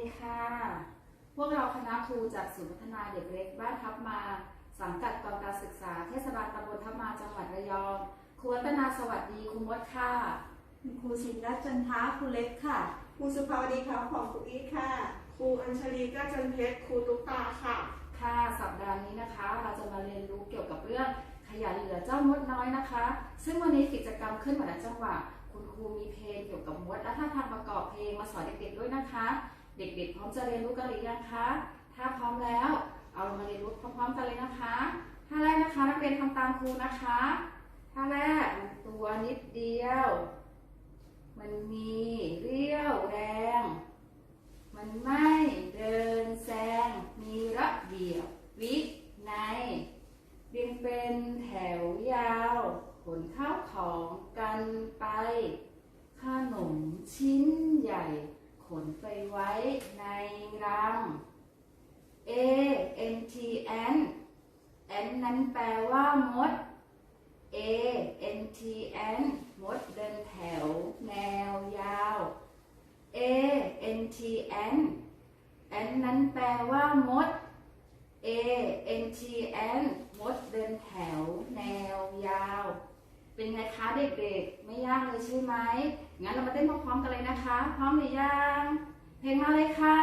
ดีค่ะ พวกเราคณะครูจากศูนย์พัฒนาเด็กเล็กบ้านทับมา สังกัดกองการศึกษาเทศบาลตำบลทับมาจังหวัดระยองครูวัฒนาสวัสดีครูมดค่ะคุณครูชินรัตน์จันทาครูเล็กค่ะครูสุภาวดีครับของครูอีทค่ะครูอัญชลีก้าจันเพชรครูตุ๊กตาค่ะ ค่ะสัปดาห์นี้นะคะ เราจะมาเรียนรู้เกี่ยวกับเรื่องขยันเหลือเจ้ามดน้อยนะคะ ซึ่งวันนี้กิจกรรมขึ้นมาจากจังหวะคุณครูมีเพลงเกี่ยวกับมดและท่าทางประกอบเพลงมาสอนเด็กๆด้วยนะคะ เด็กๆ พร้อมจะเรียนรู้กันหรือยังคะ ถ้าพร้อมแล้ว เอามาเรียนรู้พร้อมๆกันเลยนะคะท่าแรกนะคะนักเรียนทำตามครูนะคะท่าแรกตัวนิดเดียว มันมีเรี่ยวแรง มันไม่เดินแซง มีระเบียบวิในเรียงเป็นแถวยาวขนข้าวของกันไป ขนมชิ้นใหญ่ ขนไปไว้ในรัง A N T N N นั้นแปลว่ามด A N T N มดเดินแถว แนวยาว A N T N N นั้นแปลว่ามด A N T N มดเดินแถว แนวยาว เป็นไงคะ เด็กๆ ไม่ยากเลยใช่ไหม งั้นเรามาเต้นพร้อมๆกันเลยนะคะ พร้อมหรือยัง เพลงมาเลยค่ะ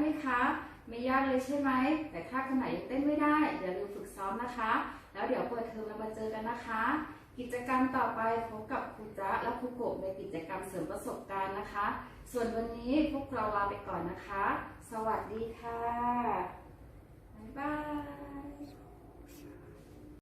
ได้ไหมคะ ไม่ยากเลยใช่ไหม แต่ถ้าคนไหนยังเต้นไม่ได้อย่าลืมฝึกซ้อมนะคะ แล้วเดี๋ยวเปิดเทอมเรามาเจอกันนะคะ กิจกรรมต่อไปพบกับครูจ๊ะและครูโกบในกิจกรรมเสริมประสบการณ์นะคะ ส่วนวันนี้พวกเราลาไปก่อนนะคะ สวัสดีค่ะบ๊ายบาย